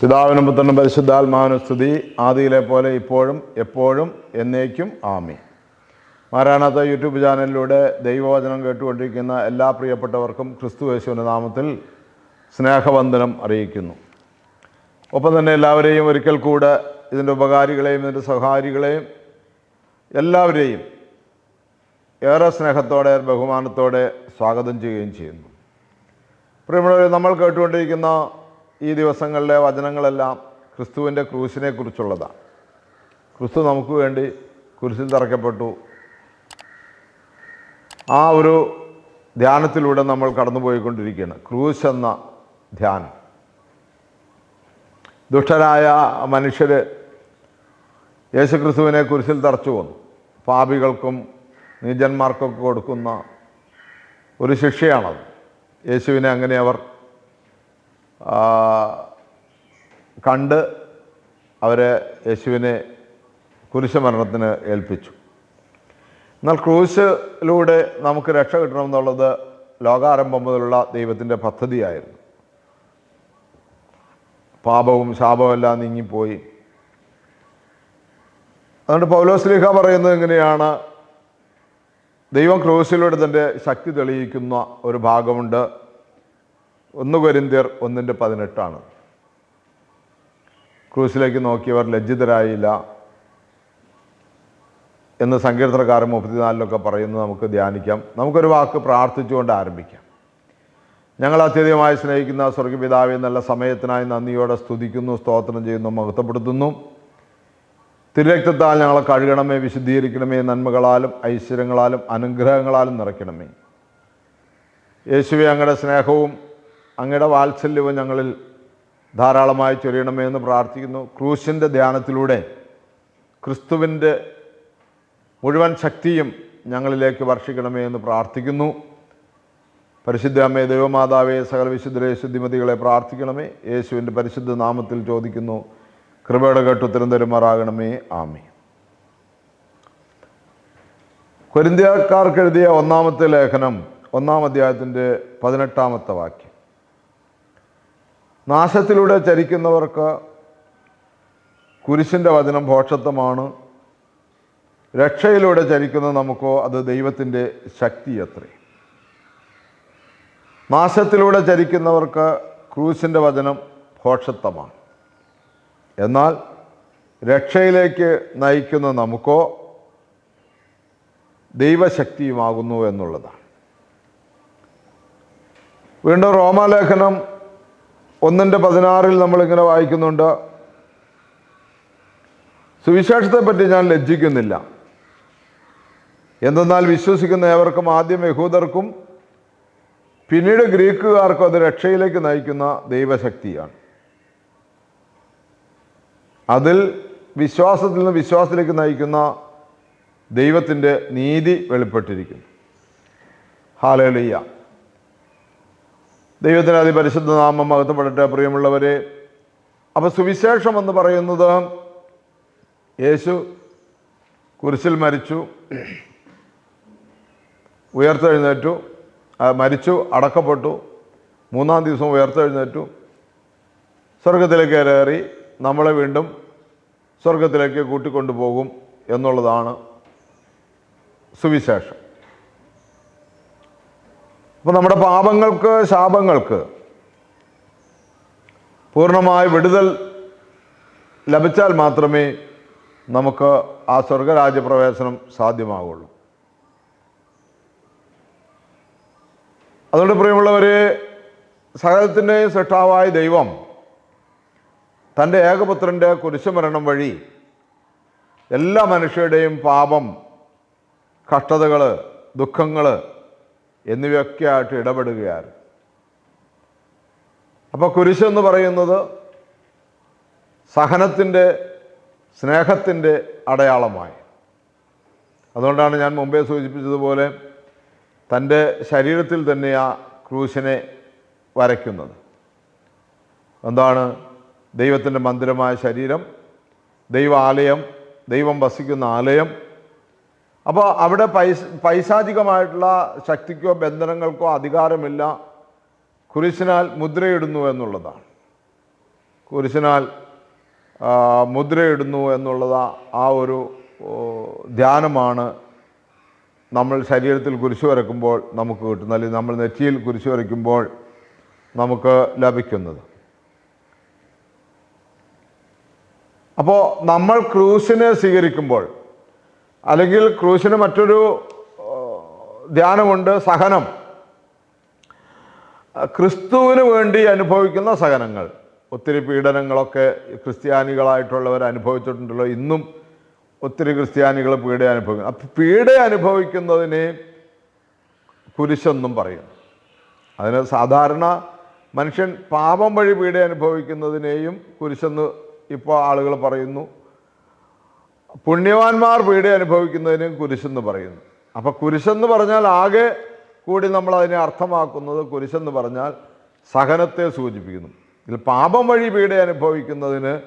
പിതാവിനും പുത്രനും പരിശുദ്ധാത്മാവിനും സ്തുതി. ആദിയിലെ പോലെ ഇപ്പോഴും എപ്പോഴും എന്നേക്കും ആമി മാരാണാത്ത യൂട്യൂബ് ചാനലിലൂടെ ദൈവവചനം കേട്ടുകൊണ്ടിരിക്കുന്ന എല്ലാ പ്രിയപ്പെട്ടവർക്കും ക്രിസ്തു യേശുവിന്റെ നാമത്തിൽ സ്നേഹവന്ദനം അറിയിക്കുന്നു. ഒപ്പം തന്നെ എല്ലാവരെയും ഒരിക്കൽ കൂടെ ഇതിന്റെ ഉപകാരികളെയും ഇതിന്റെ സഹാരികളെയും എല്ലാവരെയും ഏറെ സ്നേഹത്തോടെ ബഹുമാനത്തോടെ സ്വാഗതം ചെയ്യുകയും ചെയ്യുന്നു. പ്രിയമുള്ളവർ നമ്മൾ കേട്ടുകൊണ്ടിരിക്കുന്ന ഈ ദിവസങ്ങളിലെ വചനങ്ങളെല്ലാം ക്രിസ്തുവിന്റെ ക്രൂശിനെ കുറിച്ചുള്ളതാണ് ക്രിസ്തു നമുക്ക് വേണ്ടി കുരിശിൽ തറക്കപ്പെട്ടു ആ ഒരു ധ്യാനത്തിലൂടെ നമ്മൾ കടന്നുപോയിക്കൊണ്ടിരിക്കുകയാണ്. ക്രൂശ് എന്ന ധ്യാനം. ദുഷ്ടരായ മനുഷ്യർ യേശുക്രിസ്തുവിനെ കുരിശിൽ തറച്ചു പോന്നു പാപികൾക്കും നീചന്മാർക്കൊക്കെ കൊടുക്കുന്ന ഒരു ശിക്ഷയാണത്. യേശുവിനെ അങ്ങനെ അവർ കണ്ട് അവരെ യേശുവിനെ കുരിശുമരണത്തിന് ഏൽപ്പിച്ചു. എന്നാൽ ക്രൂശിലൂടെ നമുക്ക് രക്ഷ കിട്ടണമെന്നുള്ളത് ലോകാരംഭം മുതലുള്ള ദൈവത്തിന്റെ പദ്ധതിയായിരുന്നു. പാപവും ശാപവും എല്ലാം നീങ്ങിപ്പോയി. അതുകൊണ്ട് പൗലോസ്ലിഹ പറയുന്നത് എങ്ങനെയാണ്? ദൈവം ക്രൂശിലൂടെ തന്റെ ശക്തി തെളിയിക്കുന്ന ഒരു ഭാഗമുണ്ട്. ഒന്ന് കൊരിന്തിയർ ഒന്നിന്റെ പതിനെട്ടാണ്. ക്രൂസിലേക്ക് നോക്കിയവർ ലജ്ജിതരായില്ല എന്ന് സങ്കീർത്തനക്കാരൻ മുപ്പത്തിനാലിലൊക്കെ പറയുന്നത് നമുക്ക് ധ്യാനിക്കാം. നമുക്കൊരു വാക്ക് പ്രാർത്ഥിച്ചുകൊണ്ട് ആരംഭിക്കാം. ഞങ്ങൾ അത്യധികമായി സ്നേഹിക്കുന്ന സ്വർഗപിതാവെ നല്ല സമയത്തിനായി നന്ദിയോടെ സ്തുതിക്കുന്നു സ്തോത്രം ചെയ്യുന്നു മഹത്വപ്പെടുത്തുന്നു. തിരുരക്തത്താൽ ഞങ്ങളെ കഴുകണമേ വിശുദ്ധീകരിക്കണമേ നന്മകളാലും ഐശ്വര്യങ്ങളാലും അനുഗ്രഹങ്ങളാലും നിറയ്ക്കണമേ. യേശുവെ അങ്ങയുടെ സ്നേഹവും അങ്ങയുടെ വാത്സല്യവും ഞങ്ങളിൽ ധാരാളമായി ചൊരിയണമേ എന്ന് പ്രാർത്ഥിക്കുന്നു. ക്രൂശിന്റെ ധ്യാനത്തിലൂടെ ക്രിസ്തുവിന്റെ മുഴുവൻ ശക്തിയും ഞങ്ങളിലേക്ക് വർഷിക്കണമേ എന്ന് പ്രാർത്ഥിക്കുന്നു. പരിശുദ്ധ അമ്മേ ദൈവമാതാവേ സകല വിശുദ്ധരെ ശുദ്ധിമതികളെ പ്രാർത്ഥിക്കണമേ. യേശുവിന്റെ പരിശുദ്ധ നാമത്തിൽ ചോദിക്കുന്നു. കൃപയുടെ കേട്ട് ഉത്തരം തരുമാറാകണമേ. ആമി കൊരിന്ത്യക്കാർക്ക് എഴുതിയ ഒന്നാമത്തെ ലേഖനം ഒന്നാം അധ്യായത്തിന്റെ പതിനെട്ടാമത്തെ വാക്യം. നാശത്തിലൂടെ ചരിക്കുന്നവർക്ക് കുരിശിന്റെ വചനം ഭോഷത്വമാണ്. രക്ഷയിലൂടെ ചരിക്കുന്ന നമുക്കോ അത് ദൈവത്തിന്റെ ശക്തി അത്രേ. നാശത്തിലൂടെ ചരിക്കുന്നവർക്ക് ക്രൂശിന്റെ വചനം ഭോഷത്വമാണ്. എന്നാൽ രക്ഷയിലേക്ക് നയിക്കുന്ന നമുക്കോ ദൈവശക്തിയുമാകുന്നു എന്നുള്ളതാണ്. വീണ്ടും റോമാലേഖനം ഒന്നിന്റെ പതിനാറിൽ നമ്മളിങ്ങനെ വായിക്കുന്നുണ്ട്. സുവിശേഷത്തെപ്പറ്റി ഞാൻ ലജ്ജിക്കുന്നില്ല. എന്തെന്നാൽ വിശ്വസിക്കുന്ന ഏവർക്കും ആദ്യം യഹൂദർക്കും പിന്നീട് ഗ്രീക്കുകാർക്കും അത് രക്ഷയിലേക്ക് നയിക്കുന്ന ദൈവശക്തിയാണ്. അതിൽ വിശ്വാസത്തിൽ നിന്ന് വിശ്വാസത്തിലേക്ക് നയിക്കുന്ന ദൈവത്തിന്റെ നീതി വെളിപ്പെട്ടിരിക്കുന്നു. ഹാലലിയ. ദൈവത്തിന് അതിപരിശുദ്ധ നാമം മഹത്വപ്പെടട്ടെ പ്രിയമുള്ളവരെ. അപ്പോൾ സുവിശേഷം എന്ന് പറയുന്നത് യേശു കുരിശിൽ മരിച്ചു ഉയർത്തെഴുന്നേറ്റു മരിച്ചു അടക്കപ്പെട്ടു മൂന്നാം ദിവസം ഉയർത്തെഴുന്നേറ്റു സ്വർഗത്തിലേക്ക് കയറി നമ്മളെ വീണ്ടും സ്വർഗത്തിലേക്ക് കൂട്ടിക്കൊണ്ടുപോകും എന്നുള്ളതാണ് സുവിശേഷം. അപ്പോൾ നമ്മുടെ പാപങ്ങൾക്ക് ശാപങ്ങൾക്ക് പൂർണമായ വിടുതൽ ലഭിച്ചാൽ മാത്രമേ നമുക്ക് ആ സ്വർഗരാജ്യപ്രവേശനം സാധ്യമാവുള്ളൂ. അതുകൊണ്ട് പ്രിയമുള്ളവരെ സകലത്തിന്റെയും സൃഷ്ടാവായ ദൈവം തന്റെ ഏകപുത്രന്റെ കുരിശുമരണം വഴി എല്ലാ മനുഷ്യരുടെയും പാപം കഷ്ടതകൾ ദുഃഖങ്ങൾ എന്നിവയൊക്കെ ആയിട്ട് ഇടപെടുകയാണ് അപ്പോൾ കുരിശെന്ന് പറയുന്നത് സഹനത്തിന്റെ സ്നേഹത്തിന്റെ അടയാളമായി. അതുകൊണ്ടാണ് ഞാൻ മുമ്പേ സൂചിപ്പിച്ചതുപോലെ തന്റെ ശരീരത്തിൽ തന്നെ ആ ക്രൂശിനെ വരയ്ക്കുന്നത്. എന്താണ്? ദൈവത്തിന്റെ മന്ദിരമായ ശരീരം ദൈവാലയം ദൈവം വസിക്കുന്ന ആലയം അപ്പോൾ അവിടെ പൈസ പൈശാചികമായിട്ടുള്ള ശക്തിക്കോ ബന്ധനങ്ങൾക്കോ അധികാരമില്ല. കുരിശിനാൽ മുദ്രയിടുന്നു എന്നുള്ളതാണ്. കുരിശിനാൽ മുദ്രയിടുന്നു എന്നുള്ളത് ആ ഒരു ധ്യാനമാണ് നമ്മൾ ശരീരത്തിൽ കുരിശു വരയ്ക്കുമ്പോൾ നമുക്ക് കിട്ടുന്നത് അല്ലെങ്കിൽ നമ്മൾ നെറ്റിയിൽ കുരിശു വരയ്ക്കുമ്പോൾ നമുക്ക് ലഭിക്കുന്നത്. അപ്പോൾ നമ്മൾ ക്രൂസിനെ സ്വീകരിക്കുമ്പോൾ അല്ലെങ്കിൽ ക്രൂശിന് മറ്റൊരു ധ്യാനമുണ്ട് സഹനം. ക്രിസ്തുവിന് വേണ്ടി അനുഭവിക്കുന്ന സഹനങ്ങൾ. ഒത്തിരി പീഡനങ്ങളൊക്കെ ക്രിസ്ത്യാനികളായിട്ടുള്ളവർ അനുഭവിച്ചിട്ടുണ്ടല്ലോ. ഇന്നും ഒത്തിരി ക്രിസ്ത്യാനികൾ പീഡ അനുഭവിക്കുന്നു. അപ്പം പീഡ അനുഭവിക്കുന്നതിനെ കുരിശെന്നും പറയും. അതിന് സാധാരണ മനുഷ്യൻ പാപം വഴി പീഡ അനുഭവിക്കുന്നതിനെയും കുരിശെന്ന് ഇപ്പോൾ ആളുകൾ പറയുന്നു. പുണ്യവാന്മാർ പീഡ അനുഭവിക്കുന്നതിനും കുരിശെന്ന് പറയുന്നു. അപ്പോൾ കുരിശെന്ന് പറഞ്ഞാൽ ആകെ കൂടി നമ്മൾ അതിനെ അർത്ഥമാക്കുന്നത് കുരിശെന്ന് പറഞ്ഞാൽ സഹനത്തെ സൂചിപ്പിക്കുന്നു. ഇതിൽ പാപം വഴി പീഡ അനുഭവിക്കുന്നതിന്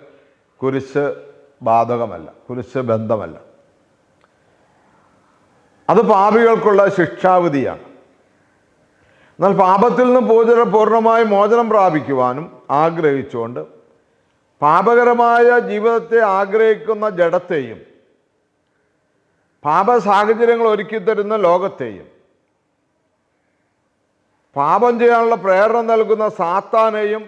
കുരിശ് ബാധകമല്ല കുരിശ് ബന്ധമല്ല. അത് പാപികൾക്കുള്ള ശിക്ഷാവിധിയാണ്. എന്നാൽ പാപത്തിൽ നിന്ന് പൂജ പൂർണമായി മോചനം പ്രാപിക്കുവാനും ആഗ്രഹിച്ചുകൊണ്ട് പാപകരമായ ജീവിതത്തെ ആഗ്രഹിക്കുന്ന ജഡത്തെയും പാപ സാഹചര്യങ്ങൾ ഒരുക്കി തരുന്ന ലോകത്തെയും പാപം ചെയ്യാനുള്ള പ്രേരണ നൽകുന്ന സാത്താനെയും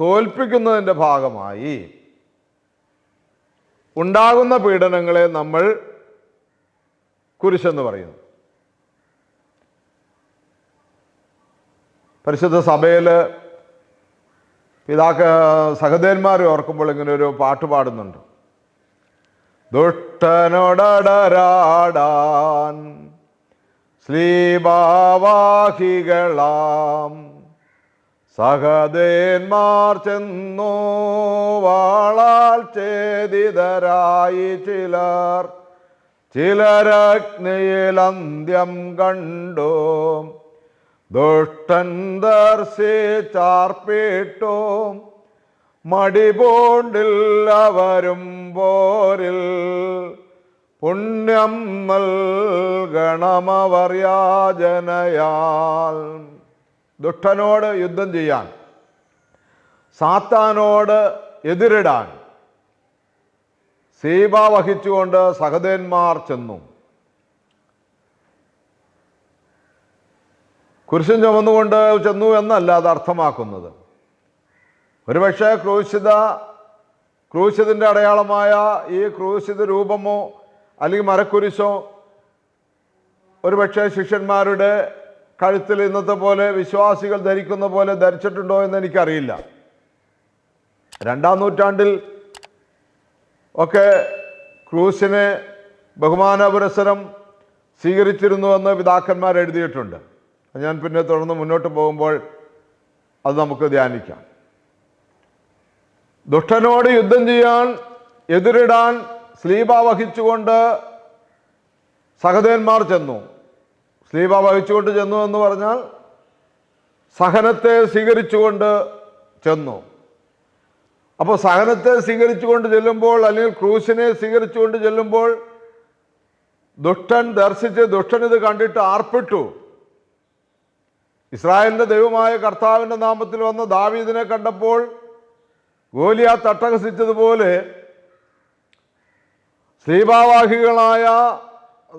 തോൽപ്പിക്കുന്നതിന്റെ ഭാഗമായി ഉണ്ടാകുന്ന പീഡനങ്ങളെ നമ്മൾ കുരിശെന്ന് പറയുന്നു. പരിശുദ്ധ സഭയിൽ പിതാക്ക സഹദേന്മാരെ ഓർക്കുമ്പോൾ ഇങ്ങനെ ഒരു പാട്ട് പാടുന്നുണ്ട്. ദുഷ്ടനോടടരാടാൻ ശ്രീഭാവാഹികളാം സഹദേന്മാർ ചെന്നു വാളാൽ ചേതിതരായി ചിലർ. ചിലരഗ്നിയിൽ അന്ത്യം കണ്ടു. ദുഷ്ടൻ ദർശിച്ചാർപ്പിട്ടു മടിപോണ്ടിൽ അവരും പോരിൽ പുണ്യം നൽകണമവർ ദുഷ്ടനോട് യുദ്ധം ചെയ്യാൻ സാത്താനോട് എതിരിടാൻ സീബ വഹിച്ചുകൊണ്ട് സഹദേന്മാർ ചെന്നു. കുരിശൻ ചുമന്നുകൊണ്ട് ചെന്നു എന്നല്ല അത് അർത്ഥമാക്കുന്നത്. ഒരുപക്ഷെ ക്രൂശിത ക്രൂശിതിന്റെ അടയാളമായ ഈ ക്രൂശിത രൂപമോ അല്ലെങ്കിൽ മരക്കുരിശോ ഒരുപക്ഷെ ശിഷ്യന്മാരുടെ കഴുത്തിൽ ഇന്നത്തെ പോലെ വിശ്വാസികൾ ധരിക്കുന്ന പോലെ ധരിച്ചിട്ടുണ്ടോ എന്ന് എനിക്കറിയില്ല. രണ്ടാം നൂറ്റാണ്ടിൽ ഒക്കെ ക്രൂസിനെ ബഹുമാന പുരസരം സ്വീകരിച്ചിരുന്നുവെന്ന് പിതാക്കന്മാർ എഴുതിയിട്ടുണ്ട്. ഞാൻ പിന്നെ തുടർന്ന് മുന്നോട്ട് പോകുമ്പോൾ അത് നമുക്ക് ധ്യാനിക്കാം. ദുഷ്ടനോട് യുദ്ധം ചെയ്യാൻ എതിരിടാൻ സ്ലീബ വഹിച്ചുകൊണ്ട് സഹദേന്മാർ ചെന്നു. സ്ലീബ വഹിച്ചുകൊണ്ട് ചെന്നു എന്ന് പറഞ്ഞാൽ സഹനത്തെ സ്വീകരിച്ചുകൊണ്ട് ചെന്നു. അപ്പോൾ സഹനത്തെ സ്വീകരിച്ചുകൊണ്ട് ചെല്ലുമ്പോൾ അല്ലെങ്കിൽ ക്രൂശിനെ സ്വീകരിച്ചുകൊണ്ട് ചെല്ലുമ്പോൾ ദുഷ്ടൻ ദർശിച്ച് ദുഷ്ടൻ ഇത് കണ്ടിട്ട് ആർപ്പിട്ടു. ഇസ്രായേലിന്റെ ദൈവമായ കർത്താവിന്റെ നാമത്തിൽ വന്ന ദാവീദിനെ കണ്ടപ്പോൾ ഗോലിയ തട്ടഹസിച്ചതുപോലെ ശ്രീഭാവാഹികളായ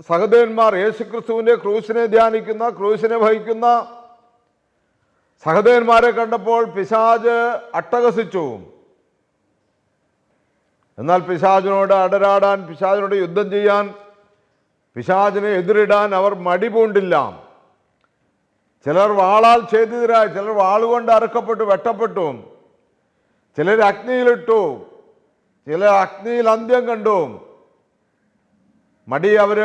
സഹദേവന്മാർ യേശുക്രിസ്തുവിന്റെ ക്രൂശിനെ ധ്യാനിക്കുന്ന ക്രൂശിനെ വഹിക്കുന്ന സഹദേവന്മാരെ കണ്ടപ്പോൾ പിശാജ് അട്ടഹസിച്ചു. എന്നാൽ പിശാജിനോട് അടരാടാൻ പിശാജിനോട് യുദ്ധം ചെയ്യാൻ പിശാജിനെ എതിരിടാൻ അവർ മടി പൂണ്ടില്ല. ചിലർ വാളാൽ ഛേദിതരായി ചിലർ വാളുകൊണ്ട് അറുക്കപ്പെട്ടു വെട്ടപ്പെട്ടു. ചിലർ അഗ്നിയിലിട്ടു. ചിലർ അഗ്നിയിൽ അന്ത്യം കണ്ടു. മടി അവർ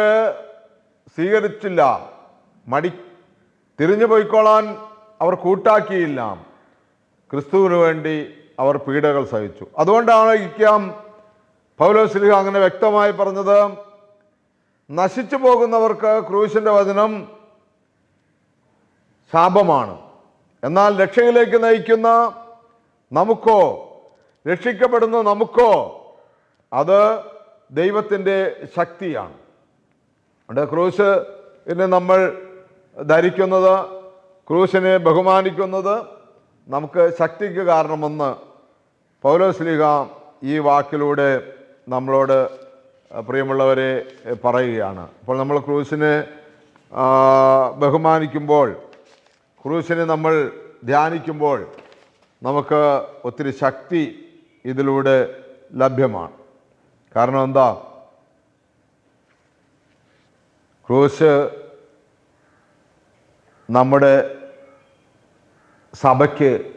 സ്വീകരിച്ചില്ല. മടി തിരിഞ്ഞു പോയിക്കോളാൻ അവർ കൂട്ടാക്കിയില്ല. ക്രിസ്തുവിന് വേണ്ടി അവർ പീഡകൾ സഹിച്ചു. അതുകൊണ്ടാണ് ഇക്കാം പൗലോസ്ലിഹ അങ്ങനെ വ്യക്തമായി പറഞ്ഞത് നശിച്ചു പോകുന്നവർക്ക് ക്രൂശിന്റെ വചനം ശാപമാണ്. എന്നാൽ രക്ഷയിലേക്ക് നയിക്കുന്ന നമുക്കോ രക്ഷിക്കപ്പെടുന്ന നമുക്കോ അത് ദൈവത്തിന്റെ ശക്തിയാണ്. അവിടെ ക്രൂശ് പിന്നെ നമ്മൾ ധരിക്കുന്നത് ക്രൂശിനെ ബഹുമാനിക്കുന്നത് നമുക്ക് ശക്തിക്ക് കാരണമെന്ന് പൗലോസ്ലിഹ ഈ വാക്കിലൂടെ നമ്മളോട് പ്രിയമുള്ളവരെ പറയുകയാണ്. അപ്പോൾ നമ്മൾ ക്രൂസിനെ ബഹുമാനിക്കുമ്പോൾ ക്രൂസിനെ നമ്മൾ ധ്യാനിക്കുമ്പോൾ നമുക്ക് ഒത്തിരി ശക്തി ഇതിലൂടെ ലഭ്യമാണ്. കാരണം എന്താ? ക്രൂശ് നമ്മുടെ സഭയ്ക്ക്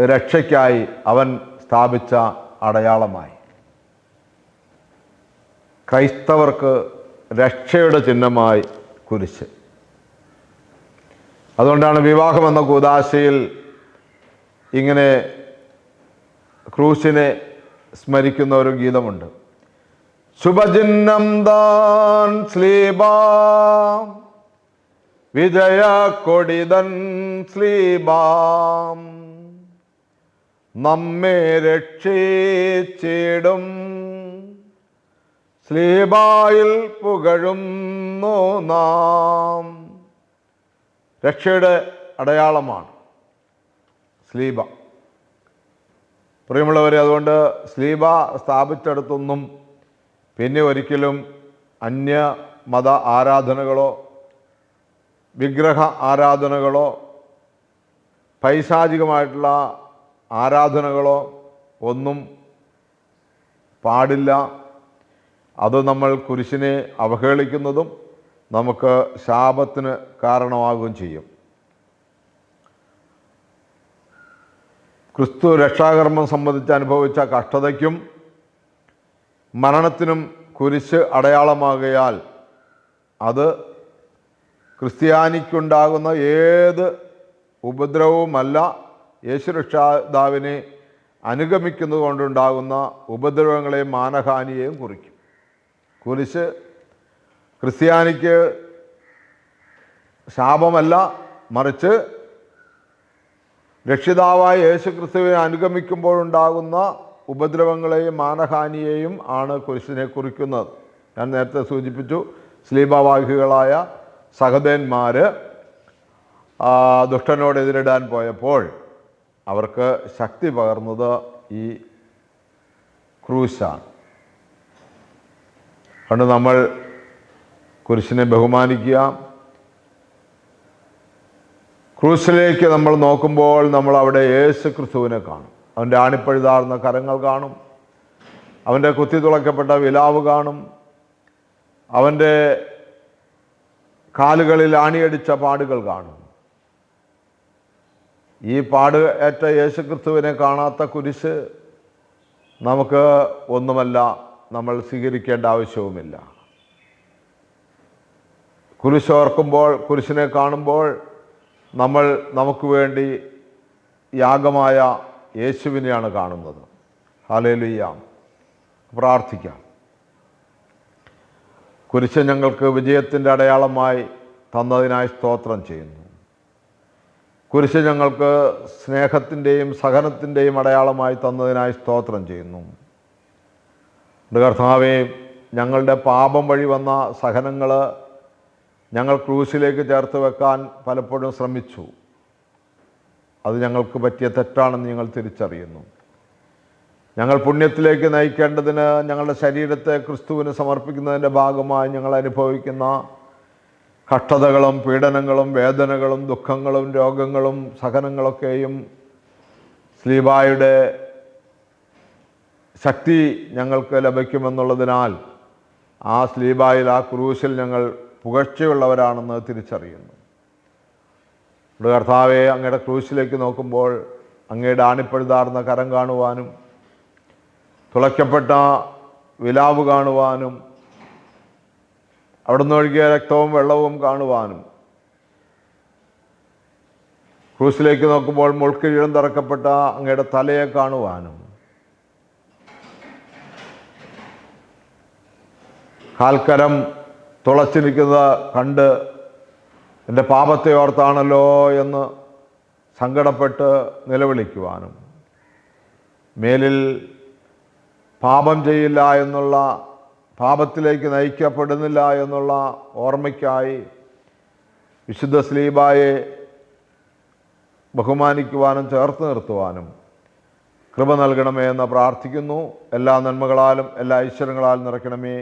രക്ഷയ്ക്കായി അവൻ സ്ഥാപിച്ച അടയാളമായി. ക്രൈസ്തവർക്ക് രക്ഷയുടെ ചിഹ്നമായി കുരിശ് അതുകൊണ്ടാണ് വിവാഹം എന്ന കൂതാശയിൽ ഇങ്ങനെ ക്രൂശിനെ സ്മരിക്കുന്ന ഒരു ഗീതമുണ്ട്. ശുഭചിഹ്നം താൻ സ്ലീബാം വിജയ കൊടിതൻ സ്ലീബാം നമ്മെ രക്ഷിച്ചിടും. സ്ലീബായിൽ പുകഴുന്നു നാം. രക്ഷയുടെ അടയാളമാണ് സ്ലീബ. പ്രിയമുള്ളവരെ അതുകൊണ്ട് സ്ലീബ സ്ഥാപിച്ചെടുത്തൊന്നും പിന്നെ ഒരിക്കലും അന്യ മത ആരാധനകളോ വിഗ്രഹ ആരാധനകളോ പൈശാചികമായിട്ടുള്ള ആരാധനകളോ ഒന്നും പാടില്ല. അത് നമ്മൾ കുരിശിനെ അവഹേളിക്കുന്നതും നമുക്ക് ശാപത്തിന് കാരണമാകുകയും ചെയ്യും. ക്രിസ്തു രക്ഷാകർമ്മം സംബന്ധിച്ച് അനുഭവിച്ച കഷ്ടതയ്ക്കും മരണത്തിനും കുരിശ് അടയാളമാകയാൽ അത് ക്രിസ്ത്യാനിക്കുണ്ടാകുന്ന ഏത് ഉപദ്രവവുമല്ല യേശുരക്ഷാദാവിനെ അനുഗമിക്കുന്നത് കൊണ്ടുണ്ടാകുന്ന ഉപദ്രവങ്ങളെയും മാനഹാനിയെയും കുറിക്കും. കുരിശ് ക്രിസ്ത്യാനിക്ക് ശാപമല്ല മറിച്ച് രക്ഷിതാവായ യേശു ക്രിസ്തുവിനെ അനുഗമിക്കുമ്പോഴുണ്ടാകുന്ന ഉപദ്രവങ്ങളെയും മാനഹാനിയെയും ആണ് കുരിശിനെ കുറിക്കുന്നത്. ഞാൻ നേരത്തെ സൂചിപ്പിച്ചു സ്ലീബവാഹികളായ സഹദേന്മാർ ദുഷ്ടനോട് എതിരിടാൻ പോയപ്പോൾ അവർക്ക് ശക്തി പകർന്നത് ഈ ക്രൂശാണ്. അതുകൊണ്ട് നമ്മൾ കുരിശിനെ ബഹുമാനിക്കുക. ക്രൂസിലേക്ക് നമ്മൾ നോക്കുമ്പോൾ നമ്മൾ അവിടെ യേശു ക്രിസ്തുവിനെ കാണും. അവന്റെ ആണിപ്പഴുതാർന്ന കരങ്ങൾ കാണും. അവന്റെ കുത്തി തുളയ്ക്കപ്പെട്ട വിലാവ് കാണും. അവന്റെ കാലുകളിൽ ആണിയടിച്ച പാടുകൾ കാണും. ഈ പാട് ഏറ്റ യേശു ക്രിസ്തുവിനെ കാണാത്ത കുരിശ് നമുക്ക് ഒന്നുമല്ല നമ്മൾ സ്വീകരിക്കേണ്ട ആവശ്യവുമില്ല. കുരിശ് ഓർക്കുമ്പോൾ കുരിശിനെ കാണുമ്പോൾ നമ്മൾ നമുക്ക് വേണ്ടി യാഗമായ യേശുവിനെയാണ് കാണുന്നത്. ഹലേലുയ്യ പ്രാർത്ഥിക്കാം. കുരിശ് ഞങ്ങൾക്ക് വിജയത്തിന്റെ അടയാളമായി തന്നതിനായി സ്തോത്രം ചെയ്യുന്നു. കുരിശ് ഞങ്ങൾക്ക് സ്നേഹത്തിന്റെയും സഹനത്തിന്റെയും അടയാളമായി തന്നതിനായി സ്തോത്രം ചെയ്യുന്നു. കർത്താവേ ഞങ്ങളുടെ പാപം വഴി വന്ന സഹനങ്ങൾ ഞങ്ങൾ ക്രൂസിലേക്ക് ചേർത്ത് വെക്കാൻ പലപ്പോഴും ശ്രമിച്ചു. അത് ഞങ്ങൾക്ക് പറ്റിയ തെറ്റാണെന്ന് ഞങ്ങൾ തിരിച്ചറിയുന്നു. ഞങ്ങൾ പുണ്യത്തിലേക്ക് നയിക്കേണ്ടതിന് ഞങ്ങളുടെ ശരീരത്തെ ക്രിസ്തുവിന് സമർപ്പിക്കുന്നതിന്റെ ഭാഗമായി ഞങ്ങൾ അനുഭവിക്കുന്ന കഷ്ടതകളും പീഡനങ്ങളും വേദനകളും ദുഃഖങ്ങളും രോഗങ്ങളും സഹനങ്ങളൊക്കെയും സ്ലീബായുടെ ശക്തി ഞങ്ങൾക്ക് ലഭിക്കുമെന്നുള്ളതിനാൽ ആ സ്ലീബായിൽ ആ ക്രൂശിൽ ഞങ്ങൾ പുകഴ്ചയുള്ളവരാണെന്ന് തിരിച്ചറിയുന്നു. നമ്മുടെ കർത്താവെ അങ്ങയുടെ ക്രൂശിലേക്ക് നോക്കുമ്പോൾ അങ്ങയുടെ ആണിപ്പഴുതാർന്ന കരം കാണുവാനും തുളയ്ക്കപ്പെട്ട വിലാവ് കാണുവാനും അവിടുന്ന് ഒഴുകിയ രക്തവും വെള്ളവും കാണുവാനും. ക്രൂസിലേക്ക് നോക്കുമ്പോൾ മുൾക്കിഴം തറക്കപ്പെട്ട അങ്ങയുടെ തലയെ കാണുവാനും. കാൽക്കരം തുളച്ചിരിക്കുന്നത് കണ്ട് എന്റെ പാപത്തെ ഓർത്താണല്ലോ എന്ന് സങ്കടപ്പെട്ട് നിലവിളിക്കുവാനും മേലിൽ പാപം ചെയ്യില്ല എന്നുള്ള പാപത്തിലേക്ക് നയിക്കപ്പെടുന്നില്ല എന്നുള്ള ഓർമ്മയ്ക്കായി വിശുദ്ധ സ്ലീബായെ ബഹുമാനിക്കുവാനും ചേർത്ത് നിർത്തുവാനും കൃപ നൽകണമേ എന്ന് പ്രാർത്ഥിക്കുന്നു. എല്ലാ നന്മകളാലും എല്ലാ ഐശ്വര്യങ്ങളാലും നിറയ്ക്കണമേ.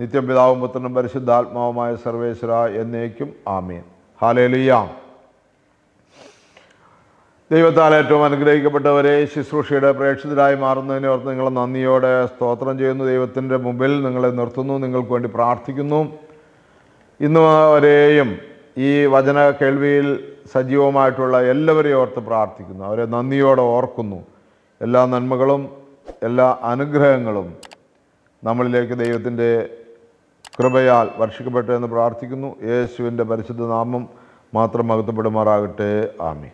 നിത്യം പിതാവും പുത്രനും പരിശുദ്ധാത്മാവുമായ സർവേശ്വര എന്നേക്കും ആമീൻ. ഹാലേലിയാം ദൈവത്താൽ ഏറ്റവും അനുഗ്രഹിക്കപ്പെട്ടവരെ ശുശ്രൂഷയുടെ പ്രേക്ഷിതരായി മാറുന്നതിനെ ഓർത്ത് നിങ്ങളെ നന്ദിയോടെ സ്തോത്രം ചെയ്യുന്നു. ദൈവത്തിന്റെ മുമ്പിൽ നിങ്ങളെ നിർത്തുന്നു നിങ്ങൾക്ക് വേണ്ടി പ്രാർത്ഥിക്കുന്നു. ഇന്ന് വരെയും ഈ വചന കേൾവിയിൽ സജീവമായിട്ടുള്ള എല്ലാവരെയും ഓർത്ത് പ്രാർത്ഥിക്കുന്നു. അവരെ നന്ദിയോടെ ഓർക്കുന്നു. എല്ലാ നന്മകളും എല്ലാ അനുഗ്രഹങ്ങളും നമ്മളിലേക്ക് ദൈവത്തിന്റെ കൃപയാൽ വർഷിക്കപ്പെട്ടു എന്ന് പ്രാർത്ഥിക്കുന്നു. യേശുവിന്റെ പരിശുദ്ധ നാമം മാത്രം മഹത്വപ്പെടുമാറാകട്ടെ. ആമി